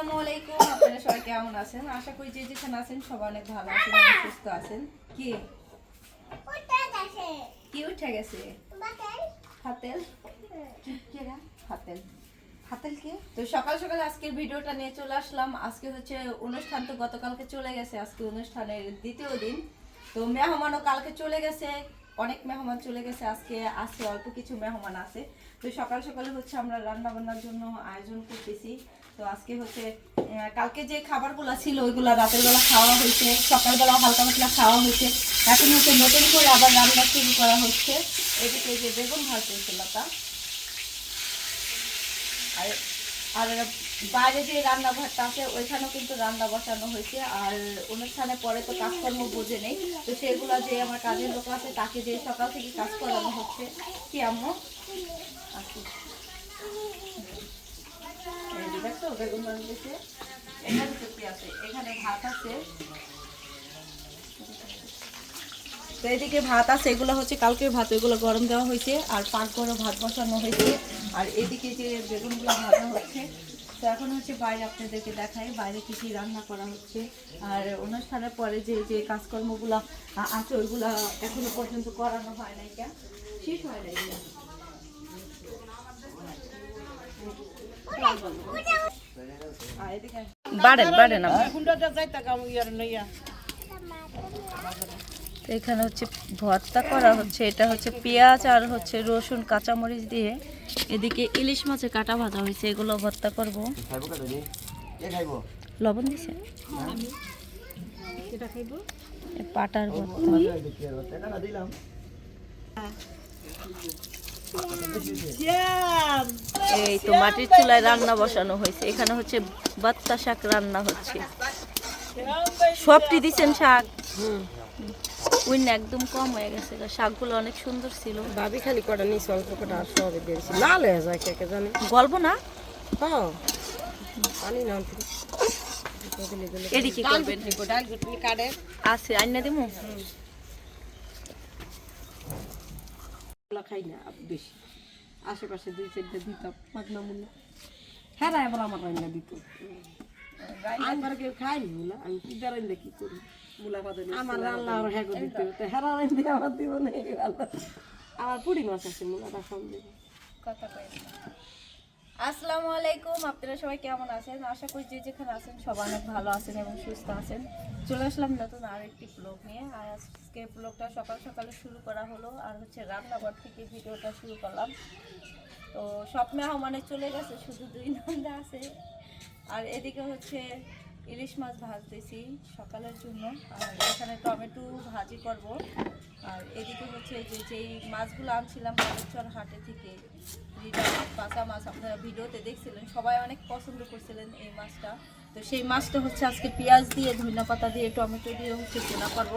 আসসালামু আলাইকুম। আপনারা সবাই কেমন আছেন? আশা করি যে যেখানে আছেন সবাই অনেক ভালো আছেন সুস্থ আছেন। কি? কি উঠে গেছে? তো সকাল সকাল আজকের ভিডিওটা নিয়ে চলে আসলাম। আজকে হচ্ছে অনুষ্ঠান তো গতকালকে চলে গেছে। আজকে অনুষ্ঠানের দ্বিতীয় দিন। তো মেহমানও কালকে চলে গেছে। অনেক মেহমান চলে গেছে। আজকে আছে, অল্প কিছু মেহমান আছে। তো সকাল সকালে হচ্ছে আমরা রান্না বান্নার জন্য আয়োজন করতেছি। তো আজকে হচ্ছে কালকে যে খাবারগুলো ছিল, ওইগুলো রাতের বেলা খাওয়া হয়েছে সকালবেলা হালকা পাতলা খাওয়া হয়েছে। এখন হচ্ছে নতুন করে আবার রান্না শুরু করা হচ্ছে। এদিকে যে বেগুন ভাজতেছে লতা। আর আর বাইরে যে রান্নাঘরটা আছে, ওইখানেও কিন্তু রান্না বসানো হয়েছে। আর অনুষ্ঠানে পরে তো কাজকর্ম বোঝে নেই। তো সেগুলো যে আমার কাজের লোক আছে, তাকে যে সকাল থেকে কাজ করানো হচ্ছে। কি আম্মু? আচ্ছা দেখছ বেগুন ভাজতেছে এখানে টুপি আছে, এখানে ভাত আছে। তো এদিকে ভাত আছে, এগুলো হচ্ছে কালকের ভাত, এগুলো গরম দেওয়া হয়েছে, আর পাক করে ভাত বসানো হয়েছে। আর এদিকে যে বেগুনগুলো ভাজা হচ্ছে, তো এখন হচ্ছে বাইরে আপনাদেরকে দেখাই, বাইরে কি রান্না করা হচ্ছে। আর অনুষ্ঠানের পরে যে যে কাজকর্মগুলো আছে, ওইগুলো এখনও পর্যন্ত করানো হয় নাই কেন? শেষ হয় নাই এখানে হচ্ছে ভর্তা করা হচ্ছে, এটা হচ্ছে পেঁয়াজ আর হচ্ছে রসুন, কাঁচামরিচ দিয়ে। এদিকে ইলিশ মাছের কাটা ভাজা হয়েছে, এগুলো ভর্তা করব। লবণ দিছে? পাটার ভর্তা। এই তো মাটির চুলায় রান্না বসানো হয়েছে। এখানে হচ্ছে বাত্তা শাক রান্না হচ্ছে। সবটি দিচ্ছেন শাক? একদম কম হয়ে গেছে শাকগুলো অনেক সুন্দর ছিল। ভাবি খালি কটা অল্প কটা আর সবে দিয়েছি লাল হয়ে যায় কে কে জানি? গল্প না? হ্যাঁ। পানি না এডি কি করবেন? আছে আইনা দিমু? ওগুলো খাই না বেশি। আশেপাশে দুই চারটা দিতাম পাকনা মূল্য হ্যাঁ এবার আমার রান্না দিত। আমার কেউ খাই মূলা আমি কি দাঁড়াইলে কি করি? আমার রান্না আর হ্যাঁ দিতে হতো হ্যাঁ রান্না আমার দিব না আমার পুরি মাছ আছে মূলা রাখাম দেবে কথা কই আসসালামু আলাইকুম, আপনারা সবাই কেমন আছেন? আশা করি যে যেখানে আছেন সবাই অনেক ভালো আছেন এবং সুস্থ আছেন। চলে আসলাম নতুন আর একটি ব্লগ নিয়ে। আর আজকে ব্লগটা সকাল সকালে শুরু করা হলো আর হচ্ছে রান্নাঘর থেকে ভিডিওটা শুরু করলাম। তো সব মেহমানে চলে গেছে, শুধু দুই নন্দা আছে। আর এদিকে হচ্ছে ইলিশ মাছ ভাজতেছি সকালের জন্য। আর এখানে টমেটো ভাজি করব। আর এদিকে হচ্ছে যে যেই মাছগুলো আনছিলাম বালুচর হাটে থেকে পাকা মাছ আপনারা ভিডিওতে দেখছিলেন, সবাই অনেক পছন্দ করছিলেন এই মাছটা। তো সেই মাছটা হচ্ছে আজকে পেঁয়াজ দিয়ে, ধনিয়া পাতা দিয়ে, টমেটো দিয়ে হচ্ছে ভুনা করব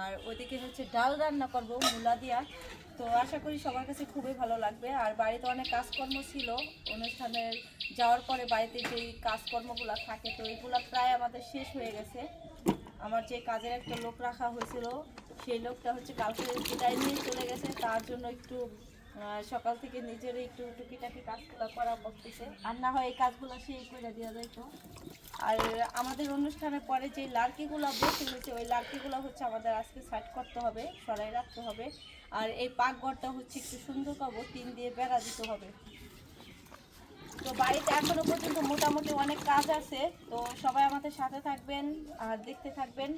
আর ওইদিকে হচ্ছে ডাল রান্না করব, মূলা দিয়া। তো আশা করি সবার কাছে খুবই ভালো লাগবে। আর বাড়িতে অনেক কাজকর্ম ছিল অনুষ্ঠানের যাওয়ার পরে বাড়িতে যেই কাজকর্মগুলো থাকে, তো এগুলো প্রায় আমাদের শেষ হয়ে গেছে। আমার যে কাজের একটা লোক রাখা হয়েছিল, সেই লোকটা হচ্ছে কালকে বিদায় নিয়ে চলে গেছে, তার জন্য একটু সকাল থেকে নিজের একটু টুকিটাকি কাজগুলো করা করতেছে আর না হয় এই কাজগুলো সেই করে দেওয়া যাইতো আর আমাদের অনুষ্ঠানের পরে যে লাড়কিগুলো বসে হয়েছে ওই লাড়কিগুলো হচ্ছে আমাদের আজকে সাইড করতে হবে, সরাই রাখতে হবে। আর এই পাকঘরটা হচ্ছে একটু সুন্দর করব টিন দিয়ে বেড়া দিতে হবে। তো বাড়িতে এখনও পর্যন্ত মোটামুটি অনেক কাজ আছে, তো সবাই আমাদের সাথে থাকবেন আর দেখতে থাকবেন।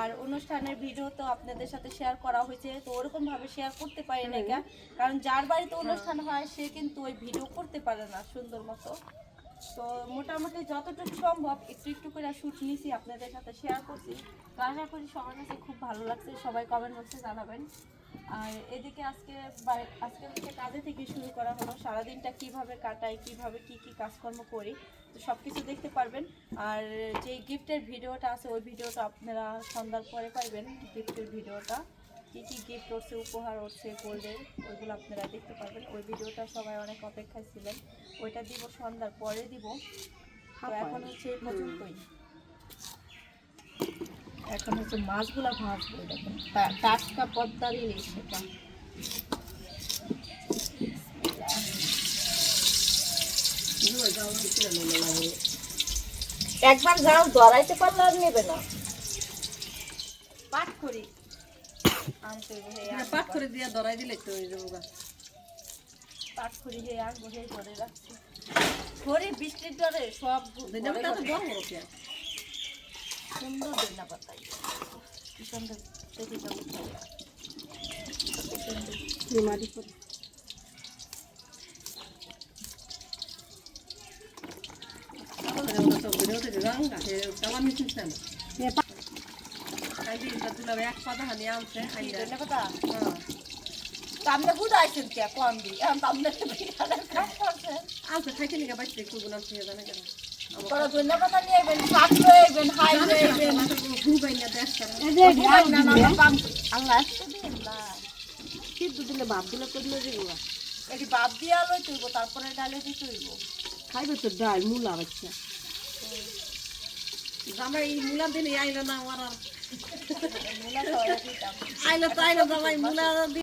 আর অনুষ্ঠানের ভিডিও তো আপনাদের সাথে শেয়ার করা হয়েছে, তো ওরকম ভাবে শেয়ার করতে পারি না? কারণ যার বাড়িতে অনুষ্ঠান হয়, সে কিন্তু ওই ভিডিও করতে পারে না সুন্দর মতো। তো মোটামুটি যতটুকু সম্ভব একটু একটু করে শ্যুট নিয়েছি আপনাদের সাথে শেয়ার করছি। তো আশা করি সবার কাছে খুব ভালো লাগছে। সবাই কমেন্ট বক্সে জানাবেন। আর এদিকে আজকে আজকে থেকে কাজে থেকে শুরু করা হলো। সারাদিনটা কীভাবে কাটাই কীভাবে কি কি কাজকর্ম করি তো সব কিছু দেখতে পারবেন। আর যে গিফটের ভিডিওটা আছে ওই ভিডিওটা আপনারা সন্ধ্যার পরে পাইবেন। গিফটের ভিডিওটা। কি কি গিফট করছে উপহার হচ্ছে গোল্ডের ওইগুলো আপনারা দেখতে পারবেন। ওই ভিডিওটা সবাই অনেক অপেক্ষায় ছিলেন। ওইটা দিব সন্ধ্যার পরে দিব। তো এখন হচ্ছে পর্যন্তই। এখন হচ্ছে মাছগুলা ভাজবো দেখুন। টাটকা পদ্মার ইলিশ এটা একবার যাও ধরাইতে পারলে আর নেবে না। পাট করি। আনতে হবে, হে পাট করে দিয়ে ধরাই দিলে তো ওই যাব পাট করি হে আনব হে ঘরে রাখছি। ঘরে বৃষ্টির ডরে সব বড় সুন্দর ধনিয়া পাতা কি সুন্দর সেদিকে। মাটি করে তামনে বুঝাইছেন কে কম দি এখন তামনে আনছে খাইতে নিকে বাইতে করব না খেয়ে কেন দিন খাইবে তো ডাল মূলা বাচ্চা। জামাই এই মূলা দিলে আইলো না আমার আর মূলা খাওয়া দিতাম। আইলো তো আইলো জামাই মূলা দিয়ে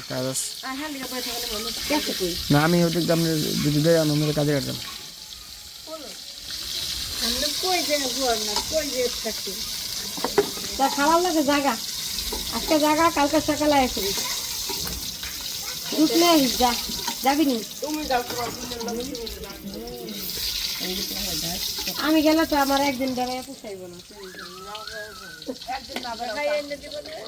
কাজ আছে হ্যাঁ না আমি ওদের দাম যদি দেয় আমি মেরে কাজে কাটতাম। তা লাগে জায়গা আজকে জায়গা কালকে সকালে আসবি। নিয়ে যা। যাবি নি? আমি গেলে তো আমার একদিন বেড়াই পুষাইব না একদিন না খাই এনে দিব না তো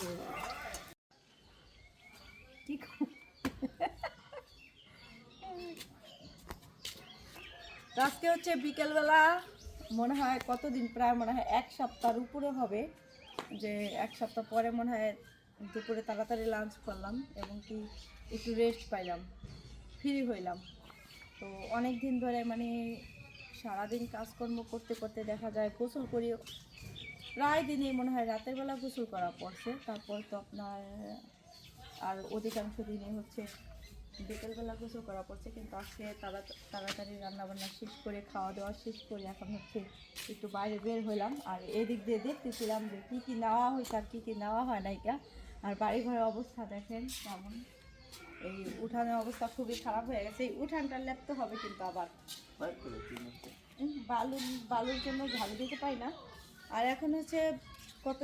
আজকে হচ্ছে বিকেলবেলা মনে হয় কতদিন? প্রায় মনে হয় এক সপ্তাহের উপরে হবে। যে এক সপ্তাহ পরে মনে হয় দুপুরে তাড়াতাড়ি লাঞ্চ করলাম এবং কি একটু রেস্ট পাইলাম ফ্রি হইলাম। তো অনেক দিন ধরে মানে সারাদিন কাজকর্ম করতে করতে দেখা যায় গোসল করি প্রায় দিনই মনে হয় রাতের বেলা গোসল করা পড়ছে। তারপর তো আপনার আর অধিকাংশ দিনই হচ্ছে বিকেলবেলা গোসল করা পড়ছে। কিন্তু আজকে তারা তাড়াতাড়ি রান্নাবান্না শেষ করে খাওয়া দাওয়া শেষ করে এখন হচ্ছে একটু বাইরে বের হইলাম আর এদিক দিয়ে দেখতেছিলাম যে কী কী নেওয়া হয়েছে আর কী কী নেওয়া হয় নাইকা আর বাড়ি ঘরের অবস্থা দেখেন কেমন। এই উঠানের অবস্থা খুবই খারাপ হয়ে গেছে। এই উঠানটা লেপতে হবে কিন্তু আবার। বালুর বালুর জন্য ঝাড়ু দিতে পাই না। আর এখন হচ্ছে কত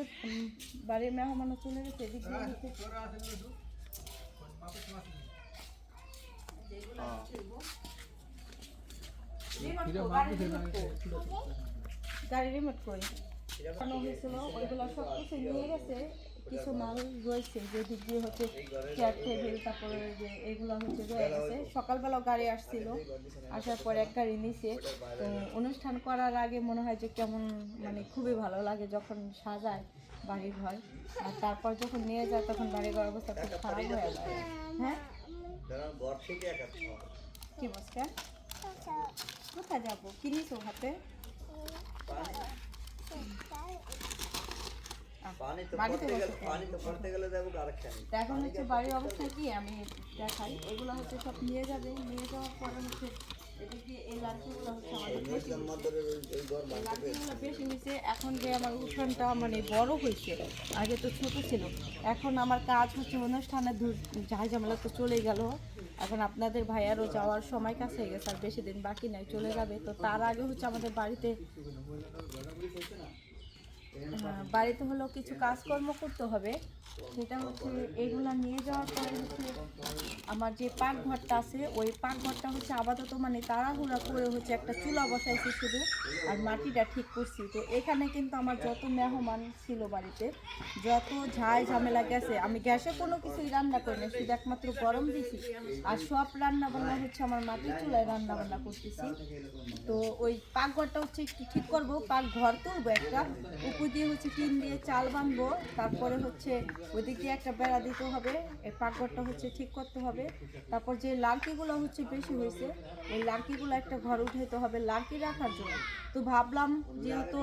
বাড়ির মেহমান চলে গেছে গাড়ি রিমোট করি। ওইগুলো সব কিছু নিয়ে গেছে। কিছু মাল রয়েছে যে দিক হচ্ছে চেয়ার টেবিল তারপরে যে এগুলো হচ্ছে রয়ে গেছে। সকালবেলাও গাড়ি আসছিল আসার পরে এক গাড়ি নিছে তো অনুষ্ঠান করার আগে মনে হয় যে কেমন মানে খুবই ভালো লাগে যখন সাজায় বাড়ি ঘর আর তারপর যখন নিয়ে যায় তখন বাড়ি ঘর অবস্থা খুব খারাপ হয়ে যায়। হ্যাঁ? কি বসকে কোথায় যাব? কিনিস হাতে? বাড়িতে বসে এখন হচ্ছে বাড়ির অবস্থা কি আমি দেখাই। এগুলো হচ্ছে সব নিয়ে যাবে। নিয়ে যাওয়ার পরে হচ্ছে বেশি এখন যে আমার উঠানটা মানে বড় হয়েছে আগে তো ছোট ছিল। এখন আমার কাজ হচ্ছে অনুষ্ঠানে যাই ঝামেলা তো চলে গেল। এখন আপনাদের ভাইয়ারও যাওয়ার সময় কাছে হয়ে গেছে আর বেশি দিন বাকি নাই চলে যাবে। তো তার আগে হচ্ছে আমাদের বাড়িতে বাড়িতে হলো কিছু কাজকর্ম করতে হবে। সেটা হচ্ছে এগুলো নিয়ে যাওয়ার পরে হচ্ছে আমার যে পাকঘরটা আছে, ওই পাকঘরটা হচ্ছে আপাতত মানে তাড়াহুড়া করে হচ্ছে একটা চুলা বসাইছি শুধু আর মাটিটা ঠিক করছি। তো এখানে কিন্তু আমার যত মেহমান ছিল বাড়িতে, যত ঝাই ঝামেলা গেছে, আমি গ্যাসে কোনো কিছুই রান্না করি না, শুধু একমাত্র গরম দিছি আর সব রান্না বান্না হচ্ছে আমার মাটির চুলায় রান্না বান্না করতেছি। তো ওই পাকঘরটা হচ্ছে একটু ঠিক করব, পাক ঘর তুলবো একটা, উপর দিয়ে হচ্ছে টিন দিয়ে চাল বানবো, তারপরে হচ্ছে ওইদিক দিয়ে একটা বেড়া দিতে হবে, এই পাকঘরটা হচ্ছে ঠিক করতে হবে। তারপর যে লাড়কিগুলো হচ্ছে বেশি হয়েছে, ওই লাড়কিগুলো একটা ঘর উঠাইতে হবে লাড়কি রাখার জন্য। তো ভাবলাম যেহেতু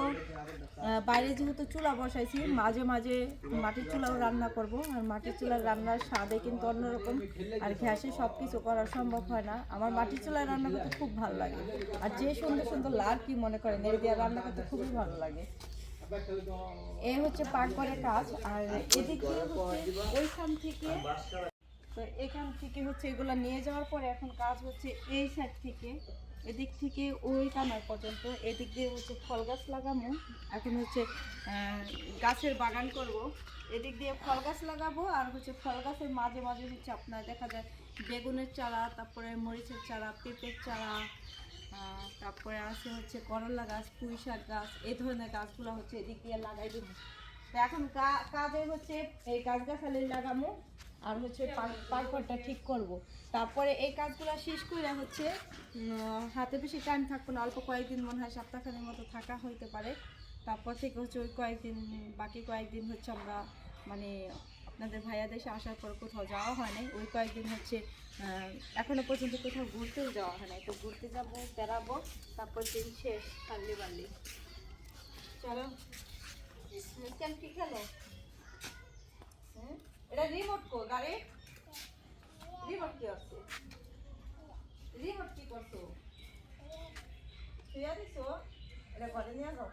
বাইরে যেহেতু চুলা বসাইছি, মাঝে মাঝে মাটির চুলাও রান্না করব। আর মাটির চুলার রান্নার স্বাদে কিন্তু অন্যরকম, আর গ্যাসে সব কিছু করা সম্ভব হয় না। আমার মাটির চুলায় রান্না করতে খুব ভালো লাগে। আর যে সুন্দর সুন্দর লাড় কি মনে করেন, এর দিয়ে রান্না করতে খুবই ভালো লাগে। এই হচ্ছে পাকঘরের কাজ, আর এদিক ওইখান থেকে তো এখান থেকে হচ্ছে এগুলো নিয়ে যাওয়ার পরে এখন কাজ হচ্ছে এই সাইড থেকে। এদিক থেকে ওই পর্যন্ত, এদিক দিয়ে হচ্ছে ফল গাছ লাগাবো। এখন হচ্ছে গাছের বাগান করব। এদিক দিয়ে ফল গাছ লাগাবো, আর হচ্ছে ফল গাছের মাঝে মাঝে হচ্ছে আপনার দেখা যায় বেগুনের চারা, তারপরে মরিচের চারা, পেঁপের চারা তারপরে আছে হচ্ছে করলা গাছ পুঁই শাক গাছ, এই ধরনের গাছগুলো হচ্ছে এদিক দিয়ে লাগাই দেবো তো এখন কাজে হচ্ছে এই গাছ গাছালি লাগামো আর হচ্ছে পার্কটা ঠিক করব। তারপরে এই কাজগুলো শেষ করে হচ্ছে হাতে বেশি টাইম থাকব না, অল্প কয়েকদিন মনে হয় সপ্তাহখানের মতো থাকা হইতে পারে তারপর থেকে হচ্ছে ওই কয়েকদিন, বাকি কয়েকদিন হচ্ছে আমরা মানে আপনাদের ভাইয়া দেশে আসার পর কোথাও যাওয়া হয় নাই। ওই কয়েকদিন হচ্ছে এখনও পর্যন্ত কোথাও ঘুরতেও যাওয়া হয় নাই। তো ঘুরতে যাব, বেড়াবো, তারপর দিন শেষ পারলি পারলি চলো ক্যাম্পি খেলো? এটা রিমোট কো, গাড়ি? রিমোট কি আছে? রিমোট কি করছ? শুয়ে দিছো? এটা ঘরে নিয়ে যাও।